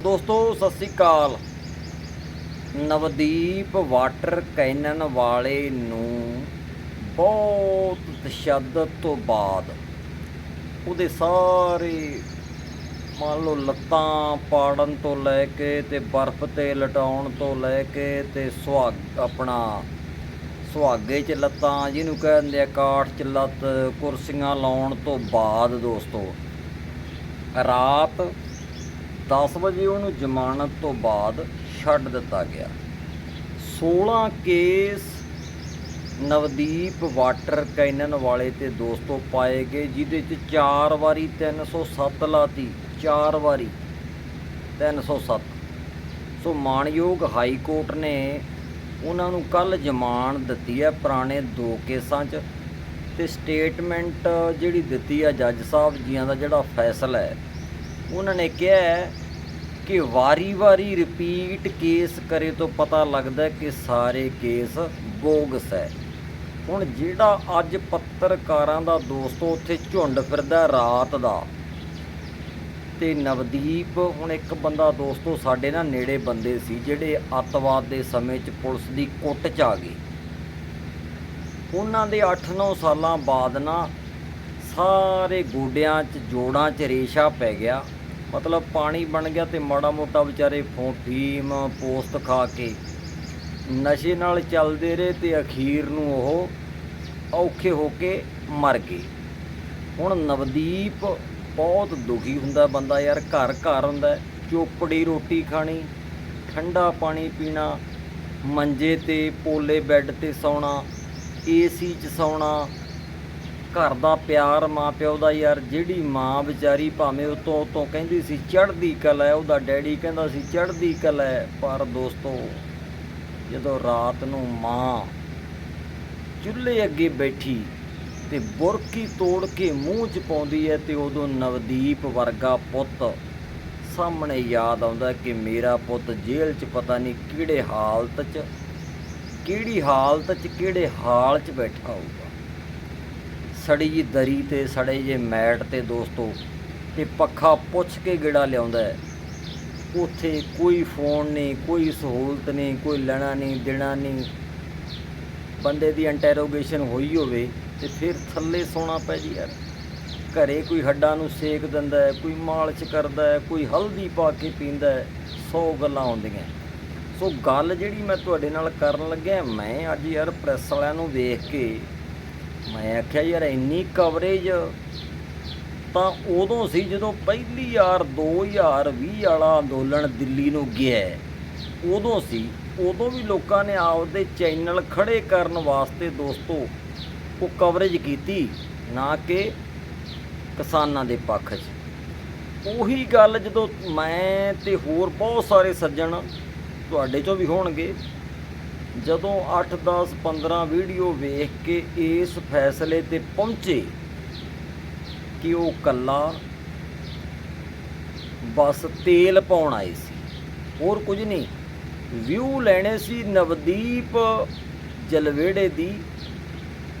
ਦੋਸਤੋ, ਸਤਿ ਸ੍ਰੀ ਅਕਾਲ। Navdeep water cannon ਵਾਲੇ ਨੂੰ ਬਹੁਤ ਤਸ਼ੱਦਦ ਤੋਂ ਬਾਅਦ ਉਹਦੇ ਸਾਰੇ ਮੰਨ ਲਓ ਲੱਤਾਂ ਪਾੜਨ ਤੋਂ ਲੈ ਕੇ ਤੇ ਬਰਫ਼ ਤੇ ਲਟਾਉਣ ਤੋਂ ਲੈ ਕੇ ਤੇ ਸੁਹਾਗ ਆਪਣਾ ਸੁਹਾਗੇ 'ਚ ਲੱਤਾਂ, ਜਿਹਨੂੰ ਕਹਿੰਦੇ ਆ ਕਾਠ 'ਚ ਲੱਤ, ਕੁਰਸੀਆਂ ਲਾਉਣ ਤੋਂ ਬਾਅਦ ਦੋਸਤੋ, ਰਾਤ 10 ਵਜੇ ਉਹਨੂੰ ਜ਼ਮਾਨਤ ਤੋਂ ਬਾਅਦ ਛੱਡ ਦਿੱਤਾ ਗਿਆ। 16 ਕੇਸ ਨਵਦੀਪ ਵਾਟਰ ਕੈਨਨ ਵਾਲੇ ਤੇ ਦੋਸਤੋ ਪਾਏ ਗਏ, ਜਿਹਦੇ ਚ 4 ਵਾਰੀ 307 ਲਾਤੀ। 4 ਵਾਰੀ 307 ਸੋ ਮਾਣਯੋਗ ਹਾਈ ਕੋਰਟ ਨੇ ਉਹਨਾਂ ਨੂੰ ਕੱਲ ਜ਼ਮਾਨ ਦਿੱਤੀ ਹੈ ਪੁਰਾਣੇ ਦੋ ਕੇਸਾਂ 'ਚ ਤੇ ਸਟੇਟਮੈਂਟ ਜਿਹੜੀ ਦਿੱਤੀ ਆ ਜੱਜ ਸਾਹਿਬ ਜੀਆਂ ਦਾ ਜਿਹੜਾ ਫੈਸਲਾ ਹੈ, ਉਹਨਾਂ ਨੇ ਕਿਹਾ ਕਿ ਵਾਰੀ-ਵਾਰੀ ਰਿਪੀਟ ਕੇਸ ਕਰੇ ਤੋਂ ਪਤਾ ਲੱਗਦਾ ਕਿ ਸਾਰੇ ਕੇਸ ਬੋਗਸ ਹੈ। ਹੁਣ ਜਿਹੜਾ ਅੱਜ ਪੱਤਰਕਾਰਾਂ ਦਾ ਦੋਸਤੋ ਉੱਥੇ ਝੁੰਡ ਫਿਰਦਾ ਰਾਤ ਦਾ ਤੇ ਨਵਦੀਪ, ਹੁਣ ਇੱਕ ਬੰਦਾ ਦੋਸਤੋ ਸਾਡੇ ਨਾਲ ਨੇੜੇ ਬੰਦੇ ਸੀ, ਜਿਹੜੇ ਅੱਤਵਾਦ ਦੇ ਸਮੇਂ 'ਚ ਪੁਲਿਸ ਦੀ ਕੁੱਟ 'ਚ ਆ ਗਏ। ਉਹਨਾਂ ਦੇ 8-9 ਸਾਲਾਂ ਬਾਅਦ ਨਾ ਸਾਰੇ ਗੋਡਿਆਂ 'ਚ, ਜੋੜਾਂ 'ਚ ਰੇਸ਼ਾ ਪੈ ਗਿਆ। ਮਤਲਬ ਪਾਣੀ ਬਣ ਗਿਆ ਤੇ ਮਾੜਾ ਮੋਟਾ ਵਿਚਾਰੇ ਫੋਫੀਮ ਪੋਸਤ ਖਾ ਕੇ ਨਸ਼ੇ ਨਾਲ ਚੱਲਦੇ ਰਹੇ ਤੇ ਅਖੀਰ ਨੂੰ ਉਹ ਔਖੇ ਹੋ ਕੇ ਮਰ ਗਏ। ਹੁਣ ਨਵਦੀਪ ਬਹੁਤ ਦੁਖੀ ਹੁੰਦਾ ਬੰਦਾ ਯਾਰ, ਘਰ ਘਰ ਹੁੰਦਾ ਚੋਪੜੀ ਰੋਟੀ ਖਾਣੀ, ਠੰਡਾ ਪਾਣੀ ਪੀਣਾ, ਮੰਜੇ ਤੇ ਪੋਲੇ ਬੈੱਡ ਤੇ ਸੌਣਾ, ਏਸੀ 'ਚ ਸੌਣਾ ਘਰ ਦਾ ਪਿਆਰ ਮਾਂ ਪਿਓ ਦਾ ਯਾਰ, ਜਿਹੜੀ ਮਾਂ ਵਿਚਾਰੀ ਭਾਵੇਂ ਉਤੋਂ ਉਤੋਂ ਕਹਿੰਦੀ ਸੀ, ਚੜ੍ਹਦੀ ਕਲਾ ਹੈ, ਉਹਦਾ ਡੈਡੀ ਕਹਿੰਦਾ ਸੀ, ਚੜ੍ਹਦੀ ਕਲਾ ਹੈ। ਪਰ ਦੋਸਤੋ, ਜਦੋਂ ਰਾਤ ਨੂੰ ਮਾਂ ਚੁੱਲ੍ਹੇ ਅੱਗੇ ਬੈਠੀ ਤੇ ਬੁਰਕੀ ਤੋੜ ਕੇ ਮੂੰਹ 'ਚ ਪਾਉਂਦੀ ਹੈ ਤੇ ਉਦੋਂ ਨਵਦੀਪ ਵਰਗਾ ਪੁੱਤ ਸਾਹਮਣੇ ਯਾਦ ਆਉਂਦਾ ਕਿ ਮੇਰਾ ਪੁੱਤ ਜੇਲ੍ਹ 'ਚ ਪਤਾ ਨਹੀਂ ਕਿਹੜੇ ਹਾਲਤ 'ਚ, ਕਿਹੜੀ ਹਾਲਤ 'ਚ, ਕਿਹੜੇ ਹਾਲ 'ਚ ਬੈਠਾ ਹੋਊਗਾ। ਸੜੀ ਜੀ ਦਰੀ ਤੇ ਸੜੇ ਜੇ ਮੈਟ ਤੇ ਦੋਸਤੋ ਤੇ ਪੱਖਾ ਪੁੱਛ ਕੇ ਗੇੜਾ ਲਿਆਉਂਦਾ ਹੈ। ਉੱਥੇ ਕੋਈ ਫੋਨ ਨਹੀਂ, ਕੋਈ ਸਹੂਲਤ ਨਹੀਂ, ਕੋਈ ਲੈਣਾ ਨਹੀਂ, ਦੇਣਾ ਨਹੀਂ। ਬੰਦੇ ਦੀ ਇੰਟਰੋਗੇਸ਼ਨ ਹੋਈ ਹੋਵੇ ਤੇ ਫਿਰ ਥੱਲੇ ਸੌਣਾ ਪੈ ਜੀ ਯਾਰ। ਘਰੇ ਕੋਈ ਹੱਡਾਂ ਨੂੰ ਸੇਕ ਦਿੰਦਾ ਹੈ, ਕੋਈ ਮਾਲਸ਼ ਕਰਦਾ ਹੈ, ਕੋਈ ਹਲਦੀ ਪਾ ਕੇ ਪੀਂਦਾ ਹੈ 100 ਗੱਲਾਂ ਆਉਂਦੀਆਂ। ਸੋ ਗੱਲ ਜਿਹੜੀ ਮੈਂ ਤੁਹਾਡੇ ਨਾਲ ਕਰਨ ਲੱਗਿਆ, ਮੈਂ ਅੱਜ ਯਾਰ ਪ੍ਰੈਸ ਵਾਲਿਆਂ ਨੂੰ ਵੇਖ ਕੇ ਮੈਂ ਆਖਿਆ, ਯਾਰ ਇੰਨੀ ਕਵਰੇਜ ਤਾਂ ਉਦੋਂ ਸੀ ਜਦੋਂ ਪਹਿਲੀ ਵਾਰ 2020 ਵਾਲਾ ਅੰਦੋਲਨ ਦਿੱਲੀ ਨੂੰ ਗਿਆ ਉਦੋਂ ਸੀ, ਉਦੋਂ ਵੀ ਲੋਕਾਂ ਨੇ ਆਪਦੇ ਚੈਨਲ ਖੜੇ ਕਰਨ ਵਾਸਤੇ ਦੋਸਤੋ, ਉਹ ਕਵਰੇਜ ਕੀਤੀ, ਨਾ ਕਿ ਕਿਸਾਨਾਂ ਦੇ ਪੱਖ 'ਚ। ਉਹੀ ਗੱਲ ਜਦੋਂ ਮੈਂ ਤੇ ਹੋਰ ਬਹੁਤ ਸਾਰੇ ਸੱਜਣ ਤੁਹਾਡੇ ਚੋਂ ਵੀ ਹੋਣਗੇ ਜਦੋਂ 8 10 15 ਵੀਡੀਓ ਵੇਖ ਕੇ ਇਸ ਫੈਸਲੇ ਤੇ ਪਹੁੰਚੇ ਕਿ ਉਹ ਕੱਲਾ ਬਸ ਤੇਲ ਪਾਉਣ ਆਏ ਸੀ। ਹੋਰ ਕੁਝ ਨਹੀਂ। ਵਿਊ ਲੈਣੇ ਸੀ ਨਵਦੀਪ ਜਲਵੇੜੇ ਦੀ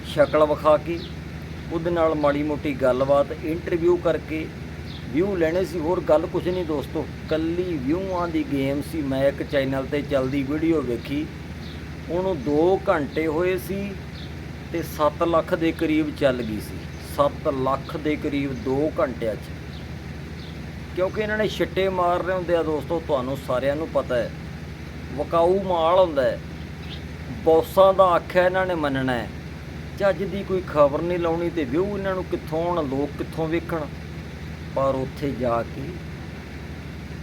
ਸ਼ਕਲ ਵਿਖਾ ਕੇ। ਉਹਦੇ ਨਾਲ ਮਾੜੀ ਮੋਟੀ ਗੱਲਬਾਤ ਇੰਟਰਵਿਊ ਕਰਕੇ ਵਿਊ ਲੈਣੇ ਸੀ। ਹੋਰ ਗੱਲ ਕੁਝ ਨਹੀਂ ਦੋਸਤੋ। ਕੱਲੀ ਵਿਊਆਂ ਦੀ ਗੇਮ ਸੀ। ਮੈਂ ਇੱਕ ਚੈਨਲ ਤੇ ਚੱਲਦੀ ਵੀਡੀਓ ਵੇਖੀ। ਉਹਨੂੰ 2 ਘੰਟੇ ਹੋਏ ਸੀ ਤੇ 7 ਲੱਖ ਦੇ ਕਰੀਬ ਚੱਲ ਗਈ ਸੀ। 7 ਲੱਖ ਦੇ ਕਰੀਬ 2 ਘੰਟਿਆਂ 'ਚ। ਕਿਉਂਕਿ ਇਹਨਾਂ ਨੇ ਛਿੱਟੇ ਮਾਰ ਰਹੇ ਹੁੰਦੇ ਆ ਦੋਸਤੋ, ਤੁਹਾਨੂੰ ਸਾਰਿਆਂ ਨੂੰ ਪਤਾ ਹੈ। ਵਕਾਊ ਮਾਲ ਹੁੰਦਾ ਹੈ। ਬੌਸਾਂ ਦਾ ਆਖਿਆ ਇਹਨਾਂ ਨੇ ਮੰਨਣਾ ਹੈ। ਚੱਜ ਦੀ ਕੋਈ ਖਬਰ ਨਹੀਂ ਲਾਉਣੀ ਤੇ ਵਿਊ ਇਹਨਾਂ ਨੂੰ ਕਿੱਥੋਂ ਆਉਣ, ਲੋਕ ਕਿੱਥੋਂ ਵੇਖਣ? ਪਰ ਉੱਥੇ ਜਾ ਕੇ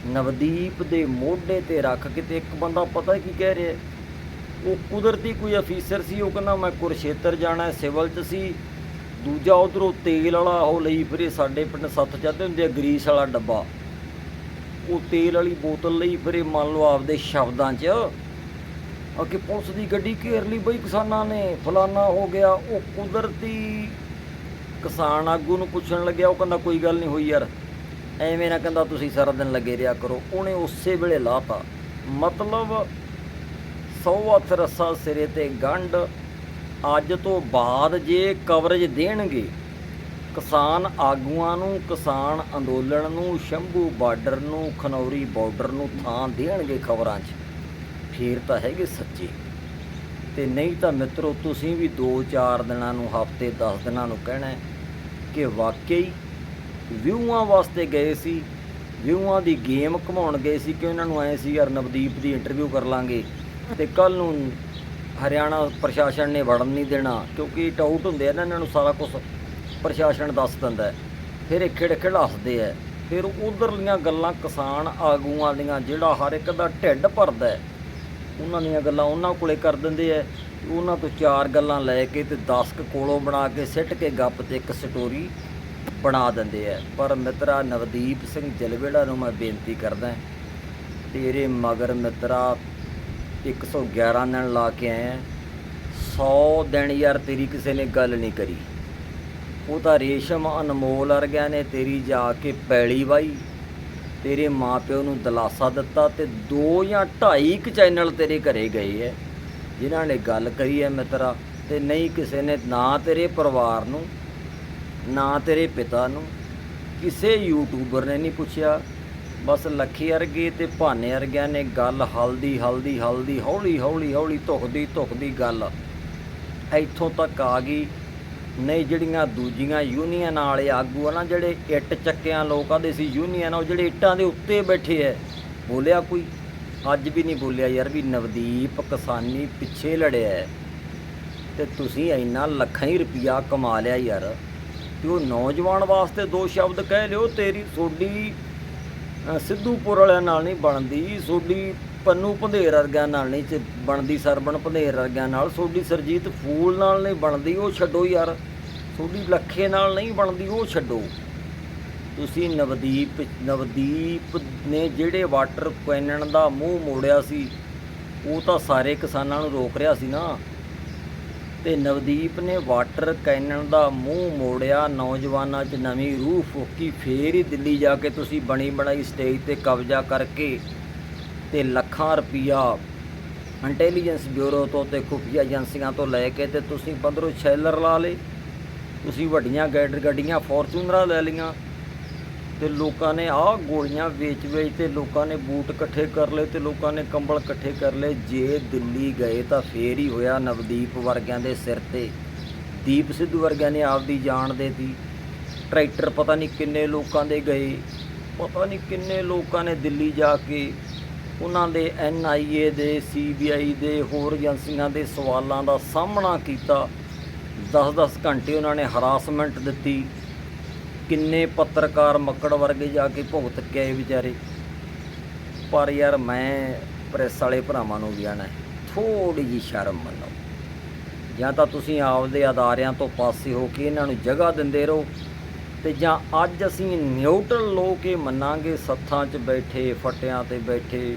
ਨਵਦੀਪ ਦੇ ਮੋਢੇ ਤੇ ਰੱਖ ਕੇ ਤੇ ਇੱਕ ਬੰਦਾ ਪਤਾ ਕੀ ਕਹਿ ਰਿਹਾ ਉਹ ਕੁਦਰਤੀ ਕੋਈ ਅਫੀਸਰ ਸੀ, ਉਹ ਕਹਿੰਦਾ ਮੈਂ ਕੁਰਸ਼ੇਤਰ ਜਾਣਾ, ਸਿਵਲ 'ਚ ਸੀ। ਦੂਜਾ ਉਧਰੋਂ ਤੇਲ ਵਾਲਾ ਉਹ ਲਈ ਫਿਰੇ, ਸਾਡੇ ਪਿੰਡ ਸੱਤ ਜਾਂਦੇ ਹੁੰਦੇ ਆ, ਗਰੀਸ ਵਾਲਾ ਡੱਬਾ। ਉਹ ਤੇਲ ਵਾਲੀ ਬੋਤਲ ਲਈ ਫਿਰੇ, ਮੰਨ ਲਓ ਆਪਦੇ ਸ਼ਬਦਾਂ 'ਚ। ਅੱਗੇ ਪੁਲਿਸ ਦੀ ਗੱਡੀ ਘੇਰ ਲਈ ਬਈ ਕਿਸਾਨਾਂ ਨੇ, ਫਲਾਨਾ ਹੋ ਗਿਆ। ਉਹ ਕੁਦਰਤੀ ਕਿਸਾਨ ਆਗੂ ਨੂੰ ਪੁੱਛਣ ਲੱਗਿਆ, ਉਹ ਕਹਿੰਦਾ ਕੋਈ ਗੱਲ ਨਹੀਂ ਹੋਈ ਯਾਰ। ਐਵੇਂ ਨਾ ਕਹਿੰਦਾ ਤੁਸੀਂ ਸਾਰਾ ਦਿਨ ਲੱਗੇ ਰਿਹਾ ਕਰੋ। ਉਹਨੇ ਉਸੇ ਵੇਲੇ ਲਾਤਾ। ਮਤਲਬ ਸੌ ਹੱਥ ਰੱਸਾ ਸਿਰੇ ਤੇ ਗੰਢ। ਅੱਜ ਤੋਂ ਬਾਅਦ ਜੇ ਕਵਰੇਜ ਦੇਣਗੇ, ਕਿਸਾਨ ਆਗੂਆਂ ਨੂੰ, ਕਿਸਾਨ ਅੰਦੋਲਨ ਨੂੰ, ਸ਼ੰਭੂ ਬਾਰਡਰ ਨੂੰ, ਖਨੌਰੀ ਬਾਰਡਰ ਨੂੰ ਥਾਂ ਦੇਣਗੇ ਖਬਰਾਂ 'ਚ। ਫੇਰ ਤਾਂ ਹੈਗੇ ਸੱਚੇ। ਤੇ ਨਹੀਂ ਤਾਂ ਮਿੱਤਰੋ, ਤੁਸੀਂ ਵੀ 2-4 ਦਿਨਾਂ ਨੂੰ, ਹਫ਼ਤੇ 10 ਦਿਨਾਂ ਨੂੰ ਕਹਿਣਾ ਕਿ ਵਾਕਈ ਵਿਊਆਂ ਵਾਸਤੇ ਗਏ ਸੀ ਵਿਊਆਂ ਦੀ ਗੇਮ ਘਮਾਉਣ ਗਏ ਸੀ ਕਿ ਉਹਨਾਂ ਨੂੰ ਐ ਸੀ, ਯਾਰ ਨਵਦੀਪ ਦੀ ਇੰਟਰਵਿਊ ਕਰ ਲਾਂਗੇ। ਤੇ ਕੱਲ ਨੂੰ ਹਰਿਆਣਾ ਪ੍ਰਸ਼ਾਸਨ ਨੇ ਵੜਨ ਨਹੀਂ ਦੇਣਾ, ਕਿਉਂਕਿ ਟਾਊਟ ਹੁੰਦੇ ਆ ਨਾ, ਇਹਨਾਂ ਨੂੰ ਸਾਰਾ ਕੁਝ ਪ੍ਰਸ਼ਾਸਨ ਦੱਸ ਦਿੰਦਾ ਫਿਰ ਇਹ ਖਿੜ ਖਿੜ ਹੱਸਦੇ ਆ। ਫਿਰ ਉਧਰਲੀਆਂ ਗੱਲਾਂ ਕਿਸਾਨ ਆਗੂਆਂ ਦੀਆਂ, ਜਿਹੜਾ ਹਰ ਇੱਕ ਦਾ ਢਿੱਡ ਭਰਦਾ ਉਹਨਾਂ ਦੀਆਂ ਗੱਲਾਂ ਉਹਨਾਂ ਕੋਲੇ ਕਰ ਦਿੰਦੇ ਐ ਉਹਨਾਂ ਤੋਂ ਚਾਰ ਗੱਲਾਂ ਲੈ ਕੇ ਤੇ 10 ਕੁ ਕੋਲੋਂ ਬਣਾ ਕੇ ਸਿੱਟ ਕੇ ਗੱਪ ਤੇ ਇੱਕ ਸਟੋਰੀ ਬਣਾ ਦਿੰਦੇ ਐ ਪਰ ਮਿੱਤਰਾ ਨਵਦੀਪ ਸਿੰਘ ਜਲਵੇੜਾ ਨੂੰ ਮੈਂ ਬੇਨਤੀ ਕਰਦਾ ਤੇਰੇ ਮਗਰ ਮਿੱਤਰਾ 111 ਦਿਨ ਲਾ ਕੇ ਆਇਆ 100 ਦਿਨ ਯਾਰ ਤੇਰੀ ਕਿਸੇ ਨੇ ਗੱਲ ਨਹੀਂ ਕਰੀ। ਉਹ ਤਾਂ ਰੇਸ਼ਮ ਅਨਮੋਲ ਵਰਗਿਆਂ ਨੇ ਤੇਰੀ ਜਾ ਕੇ ਪੈਲੀ ਵਾਈ। ਤੇਰੇ ਮਾਪਿਓ ਨੂੰ ਦਿਲਾਸਾ ਦਿੱਤਾ ਤੇ ਦੋ ਜਾਂ ਢਾਈ ਕੁ ਚੈਨਲ ਤੇਰੇ ਘਰੇ ਗਏ ਐ। ਜਿਨ੍ਹਾਂ ਨੇ ਗੱਲ ਕਰੀ ਐ ਮਿੱਤਰਾ, ਤੇ ਨਹੀਂ ਕਿਸੇ ਨੇ ਨਾ ਤੇਰੇ ਪਰਿਵਾਰ ਨੂੰ, ਨਾ ਤੇਰੇ ਪਿਤਾ ਨੂੰ। ਕਿਸੇ ਯੂਟਿਊਬਰ ਨੇ ਨਹੀਂ ਪੁੱਛਿਆ। ਬਸ ਲੱਖੀ ਅਰਗੇ ਤੇ ਭਾਨੇ ਅਰਗਿਆਂ ਨੇ ਗੱਲ ਹਲਦੀ ਹਲਦੀ ਹਲਦੀ, ਹੌਲੀ ਹੌਲੀ ਹੌਲੀ ਧੁਖਦੀ ਧੁਖਦੀ ਗੱਲ। ਇੱਥੋਂ ਤੱਕ ਆ ਗਈ। ਨਹੀਂ, ਜਿਹੜੀਆਂ ਦੂਜੀਆਂ ਯੂਨੀਅਨ ਵਾਲੇ ਆਗੂ ਆ ਨਾ, ਜਿਹੜੇ ਇੱਟ ਚੱਕਿਆਂ ਲੋਕ ਆਦੇ ਸੀ ਯੂਨੀਅਨ, ਉਹ ਜਿਹੜੇ ਇੱਟਾਂ ਦੇ ਉੱਤੇ ਬੈਠੇ ਐ, ਬੋਲਿਆ ਕੋਈ? ਅੱਜ ਵੀ ਨਹੀਂ ਬੋਲਿਆ ਯਾਰ ਵੀ ਨਵਦੀਪ ਕਿਸਾਨੀ ਪਿੱਛੇ ਲੜਿਆ ਹੈ ਤੇ ਤੁਸੀਂ ਇੰਨਾ ਲੱਖਾਂ ਹੀ ਰੁਪਿਆ ਕਮਾ ਲਿਆ ਯਾਰ। ਤੇ ਉਹ ਨੌਜਵਾਨ ਵਾਸਤੇ ਦੋ ਸ਼ਬਦ ਕਹਿ ਲਿਓ, ਤੇਰੀ ਸੋਡੀ ਸਿੱਧੂਪੁਰ ਵਾਲਿਆਂ ਨਾਲ ਨਹੀਂ ਬਣਦੀ। ਸੋਡੀ ਪੰਨੂ ਭੰਦੇਰ ਵਰਗਿਆਂ ਨਾਲ ਨਹੀਂ ਚ ਬਣਦੀ, ਸਰਬਣ ਭੰਦੇਰ ਵਰਗਿਆਂ ਨਾਲ। ਸੋਡੀ ਸਰਜੀਤ ਫੂਲ ਨਾਲ ਨਹੀਂ ਬਣਦੀ, ਉਹ ਛੱਡੋ ਯਾਰ। ਸੋਡੀ ਲੱਖੇ ਨਾਲ ਨਹੀਂ ਬਣਦੀ, ਉਹ ਛੱਡੋ। ਤੁਸੀਂ ਨਵਦੀਪ ਨਵਦੀਪ ਨੇ ਜਿਹੜੇ ਵਾਟਰ ਕੈਨਨ ਦਾ ਮੂੰਹ ਮੋੜਿਆ ਸੀ, ਉਹ ਤਾਂ ਸਾਰੇ ਕਿਸਾਨਾਂ ਨੂੰ ਰੋਕ ਰਿਹਾ ਸੀ ਨਾ। ਤੇ ਨਵਦੀਪ ਨੇ ਵਾਟਰ ਕੈਨਨ ਦਾ ਮੂੰਹ ਮੋੜਿਆ। ਨੌਜਵਾਨਾਂ 'ਚ ਨਵੀਂ ਰੂਹ ਫੂਕੀ, ਫੇਰ ਹੀ ਦਿੱਲੀ ਜਾ ਕੇ ਤੁਸੀਂ ਬਣੀ ਬਣਾਈ ਸਟੇਜ ਤੇ ਕਬਜ਼ਾ ਕਰਕੇ ਤੇ ਲੱਖਾਂ ਰੁਪਈਆ ਇੰਟੈਲੀਜੈਂਸ ਬਿਊਰੋ ਤੋਂ ਤੇ ਖੁਫੀਆ ਏਜੰਸੀਆਂ ਤੋਂ ਲੈ ਕੇ ਤੇ ਤੁਸੀਂ ਪੰਦਰੋਂ ਸ਼ੈਲਰ ਲਾ ਲਏ। ਤੁਸੀਂ ਵੱਡੀਆਂ ਗੈਡ ਗੱਡੀਆਂ, ਫੋਰਚੂਨਰਾਂ ਲੈ ਲਈਆਂ। ਤੇ ਲੋਕਾਂ ਨੇ ਆਹ ਗੋਲੀਆਂ ਵੇਚ ਵੇਚ ਤੇ ਲੋਕਾਂ ਨੇ ਬੂਟ ਇਕੱਠੇ ਕਰ ਲਏ ਤੇ ਲੋਕਾਂ ਨੇ ਕੰਬਲ ਇਕੱਠੇ ਕਰ ਲਏ। ਜੇ ਦਿੱਲੀ ਗਏ ਤਾਂ ਫੇਰ ਹੀ ਹੋਇਆ ਨਵਦੀਪ ਵਰਗਿਆਂ ਦੇ ਸਿਰ ਤੇ। ਦੀਪ ਸਿੱਧੂ ਵਰਗਿਆਂ ਨੇ ਆਪਦੀ ਜਾਨ ਦੇਤੀ। ਟਰੈਕਟਰ ਪਤਾ ਨਹੀਂ ਕਿੰਨੇ ਲੋਕਾਂ ਦੇ ਗਏ। ਪਤਾ ਨਹੀਂ ਕਿੰਨੇ ਲੋਕਾਂ ਨੇ ਦਿੱਲੀ ਜਾ ਕੇ ਉਹਨਾਂ ਦੇ ਐਨਆਈਏ ਦੇ ਸੀਬੀਆਈ ਦੇ, ਹੋਰ ਏਜੰਸੀਆਂ ਦੇ ਸਵਾਲਾਂ ਦਾ ਸਾਹਮਣਾ ਕੀਤਾ। 10-10 ਘੰਟੇ ਉਹਨਾਂ ਨੇ ਹਰਾਸਮੈਂਟ ਦਿੱਤੀ। ਕਿੰਨੇ ਪੱਤਰਕਾਰ ਮੱਕੜ ਵਰਗੇ ਜਾ ਕੇ ਭੁਗਤ ਕੇ ਆਏ ਵਿਚਾਰੇ। ਪਰ ਯਾਰ ਮੈਂ ਪ੍ਰੈਸ ਵਾਲੇ ਭਰਾਵਾਂ ਨੂੰ ਵੀ ਆਣਾ ਥੋੜੀ ਜੀ ਸ਼ਰਮ ਮੰਨੋ। ਜਾਂ ਤਾਂ ਤੁਸੀਂ ਆਪਦੇ ਅਦਾਰਿਆਂ ਤੋਂ ਪਾਸੇ ਹੋ ਕੇ ਇਹਨਾਂ ਨੂੰ ਜਗ੍ਹਾ ਦਿੰਦੇ ਰਹੋ ਤੇ ਜਾਂ ਅੱਜ ਅਸੀਂ ਨਿਊਟਰਲ ਲੋਕ ਇਹ ਮੰਨਾਂਗੇ, ਸੱਥਾਂ 'ਚ ਬੈਠੇ, ਫਟਿਆਂ ਤੇ ਬੈਠੇ